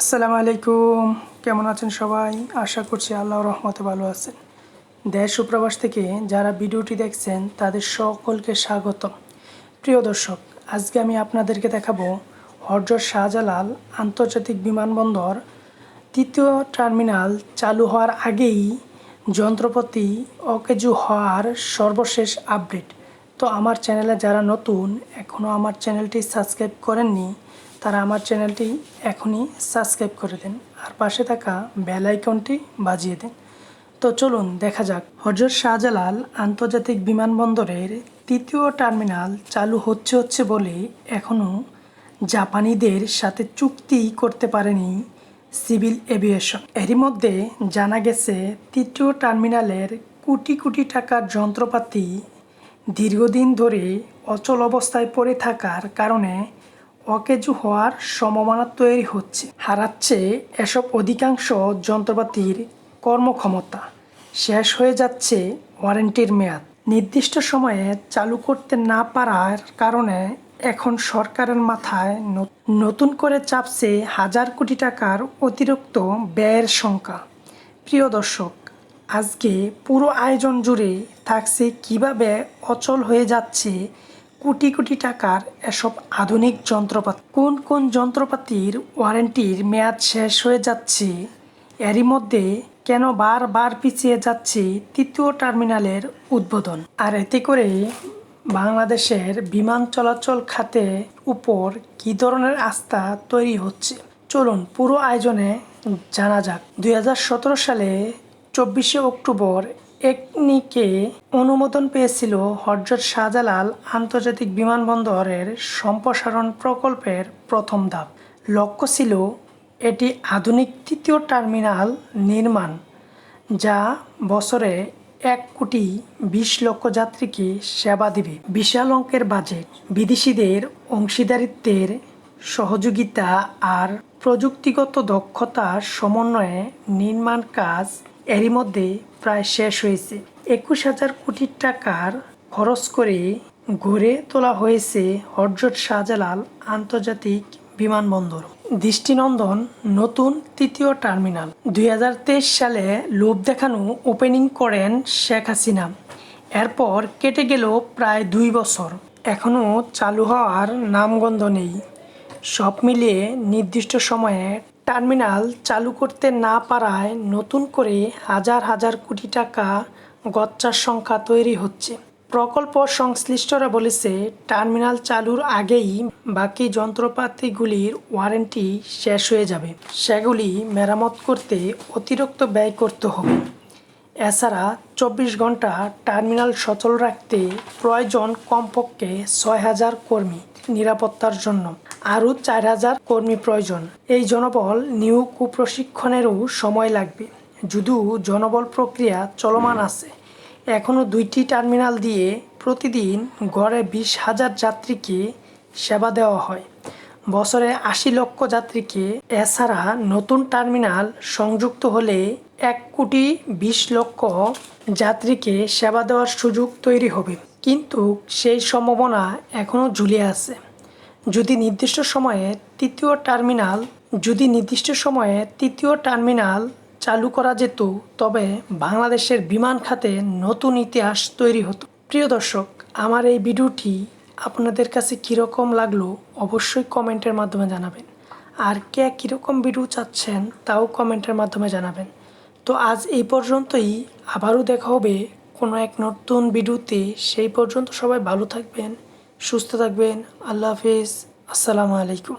আসসালামু আলাইকুম। কেমন আছেন সবাই? আশা করছি আল্লাহ রহমতে ভালো আছেন। দেশ সুপ্রবাস থেকে যারা ভিডিওটি দেখছেন, তাদের সকলকে স্বাগত প্রিয় দর্শক, আজকে আমি আপনাদেরকে দেখাবো হরজত শাহজালাল আন্তর্জাতিক বিমানবন্দর তৃতীয় টার্মিনাল চালু হওয়ার আগেই যন্ত্রপাতি অকেজু হওয়ার সর্বশেষ আপডেট। তো আমার চ্যানেলে যারা নতুন এখনও আমার চ্যানেলটি সাবস্ক্রাইব করেননি তারা আমার চ্যানেলটি এখনই সাবস্ক্রাইব করে দেন আর পাশে থাকা বেল আইকনটি বাজিয়ে দেন। তো চলুন দেখা যাক। হজরত শাহজালাল আন্তর্জাতিক বিমানবন্দরের তৃতীয় টার্মিনাল চালু হচ্ছে হচ্ছে বলে এখনও জাপানিদের সাথে চুক্তি করতে পারেনি সিভিল এভিয়েশন। এরই মধ্যে জানা গেছে, তৃতীয় টার্মিনালের কোটি কোটি টাকার যন্ত্রপাতি দীর্ঘদিন ধরে অচল অবস্থায় পড়ে থাকার কারণে অকেজু হওয়ার সম্ভাবনা তৈরি হচ্ছে। হারাচ্ছে এসব অধিকাংশ যন্ত্রপাতির কর্মক্ষমতা। শেষ হয়ে যাচ্ছে ওয়ারেন্টির মেয়াদ। নির্দিষ্ট সময়ে চালু করতে না পারার কারণে এখন সরকারের মাথায় নতুন করে চাপছে হাজার কোটি টাকার অতিরিক্ত ব্যয়ের সংখ্যা। প্রিয় দর্শক, আজকে পুরো আয়োজন জুড়ে থাকছে কীভাবে অচল হয়ে যাচ্ছে কোটি কোটি টাকার এসব আধুনিক যন্ত্রপাতি। কোন কোন যন্ত্রপাতির ওয়ারেন্টির মেয়াদ শেষ হয়ে যাচ্ছে, এরই মধ্যে কেন বারবার পিছিয়ে যাচ্ছে তৃতীয় টার্মিনালের উদ্বোধন? আর এতে করে বাংলাদেশের বিমান চলাচল খাতে উপর কী ধরনের আস্থা তৈরি হচ্ছে? চলুন পুরো আয়োজনে জানা যাক। দুই হাজার সতেরো সালে চব্বিশে অক্টোবর একনিকে অনুমোদন পেয়েছিল হজরত শাহজালাল আন্তর্জাতিক বিমানবন্দরের সম্প্রসারণ প্রকল্পের প্রথম ধাপ। লক্ষ্য ছিল এটি আধুনিক তৃতীয় টার্মিনাল নির্মাণ, যা বছরে এক কোটি বিশ লক্ষ যাত্রীকে সেবা দিবে। বিশাল অঙ্কের বাজেট, বিদেশিদের অংশীদারিত্বের সহযোগিতা আর প্রযুক্তিগত দক্ষতার সমন্বয়ে নির্মাণ কাজ এরই মধ্যে প্রায় শেষ হয়েছে। একুশ হাজার কোটি টাকার খরচ করে গড়ে তোলা হয়েছে হরজত শাহজালাল আন্তর্জাতিক বিমানবন্দর। দৃষ্টিনন্দন, নতুন তৃতীয় টার্মিনাল। দুই হাজার তেইশ সালে লোভ দেখানো ওপেনিং করেন শেখ হাসিনা। এরপর কেটে গেল প্রায় দুই বছর। এখনও চালু হওয়ার নামগন্ধ নেই। সব মিলিয়ে নির্দিষ্ট সময়ে টার্মিনাল চালু করতে না পারায় নতুন করে হাজার হাজার কোটি টাকা গচ্চার সংখ্যা তৈরি হচ্ছে। প্রকল্প সংশ্লিষ্টরা বলেছে, টার্মিনাল চালুর আগেই বাকি যন্ত্রপাতিগুলির ওয়ারেন্টি শেষ হয়ে যাবে। সেগুলি মেরামত করতে অতিরিক্ত ব্যয় করতে হবে। এছাড়া চব্বিশ ঘণ্টা টার্মিনাল সচল রাখতে প্রয়োজন কমপক্ষে ছয় হাজার কর্মী নিরাপত্তার জন্য। আরও চার হাজার কর্মী প্রয়োজন। এই জনবল নিয়োগ ও প্রশিক্ষণেরও সময় লাগবে। যদিও জনবল প্রক্রিয়া চলমান আছে। এখনও দুইটি টার্মিনাল দিয়ে প্রতিদিন গড়ে বিশ হাজার যাত্রীকে সেবা দেওয়া হয়। বছরে আশি লক্ষ যাত্রীকে এছাড়া নতুন টার্মিনাল সংযুক্ত হলে এক কোটি বিশ লক্ষ যাত্রীকে সেবা দেওয়ার সুযোগ তৈরি হবে। কিন্তু সেই সম্ভাবনা এখনও ঝুলে আছে। যদি নির্দিষ্ট সময়ে তৃতীয় টার্মিনাল, যদি নির্দিষ্ট সময়ে তৃতীয় টার্মিনাল চালু করা যেত, তবে বাংলাদেশের বিমান খাতে নতুন ইতিহাস তৈরি হতো। প্রিয় দর্শক, আমার এই ভিডিওটি আপনাদের কাছে কীরকম লাগল অবশ্যই কমেন্টের মাধ্যমে জানাবেন। আর কে কীরকম ভিডিও চাচ্ছেন, তাও কমেন্টের মাধ্যমে জানাবেন। তো আজ এই পর্যন্তই। আবারও দেখা হবে কোনো এক নতুন ভিডিওতে। সেই পর্যন্ত সবাই ভালো থাকবেন, সুস্থ থাকবেন। আল্লাহ হাফেজ। আসসালামু আলাইকুম।